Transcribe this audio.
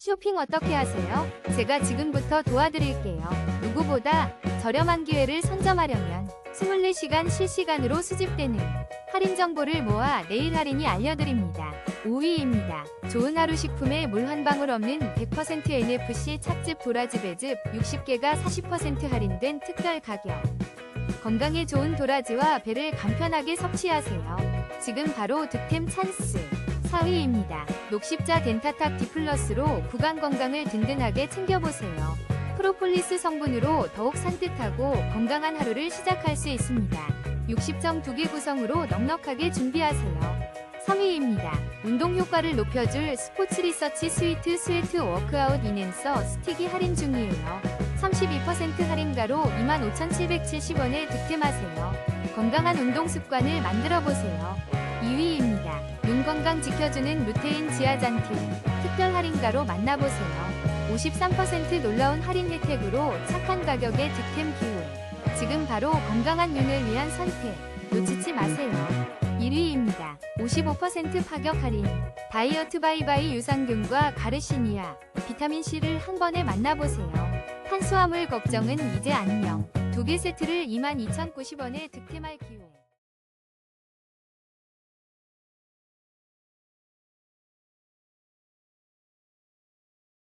쇼핑 어떻게 하세요? 제가 지금부터 도와드릴게요. 누구보다 저렴한 기회를 선점하려면 24시간 실시간으로 수집되는 할인 정보를 모아 내일 할인이 알려드립니다. 5위입니다. 좋은 하루 식품에 물 한 방울 없는 100% NFC 착즙 도라지 배즙 60개가 40% 할인된 특별 가격. 건강에 좋은 도라지와 배를 간편하게 섭취하세요. 지금 바로 득템 찬스. 4위입니다. 녹십자 덴타탁 디플러스로 구강 건강을 든든하게 챙겨보세요. 프로폴리스 성분으로 더욱 산뜻하고 건강한 하루를 시작할 수 있습니다. 60점 2개 구성으로 넉넉하게 준비하세요. 3위입니다. 운동 효과를 높여줄 스포츠 리서치 스위트 스웨트 워크아웃 이낸서 스틱이 할인 중이에요. 32% 할인가로 25,770원에 득템하세요. 건강한 운동 습관을 만들어 보세요. 2위입니다. 눈 건강 지켜주는 루테인 지아잔틴 특별 할인가로 만나보세요. 53% 놀라운 할인 혜택으로 착한 가격에 득템 기회. 지금 바로 건강한 눈을 위한 선택. 놓치지 마세요. 1위입니다. 55% 파격 할인. 다이어트 바이바이 유산균과 가르시니아, 비타민C를 한 번에 만나보세요. 탄수화물 걱정은 이제 안녕. 두 개 세트를 22,090원에 득템할 기회.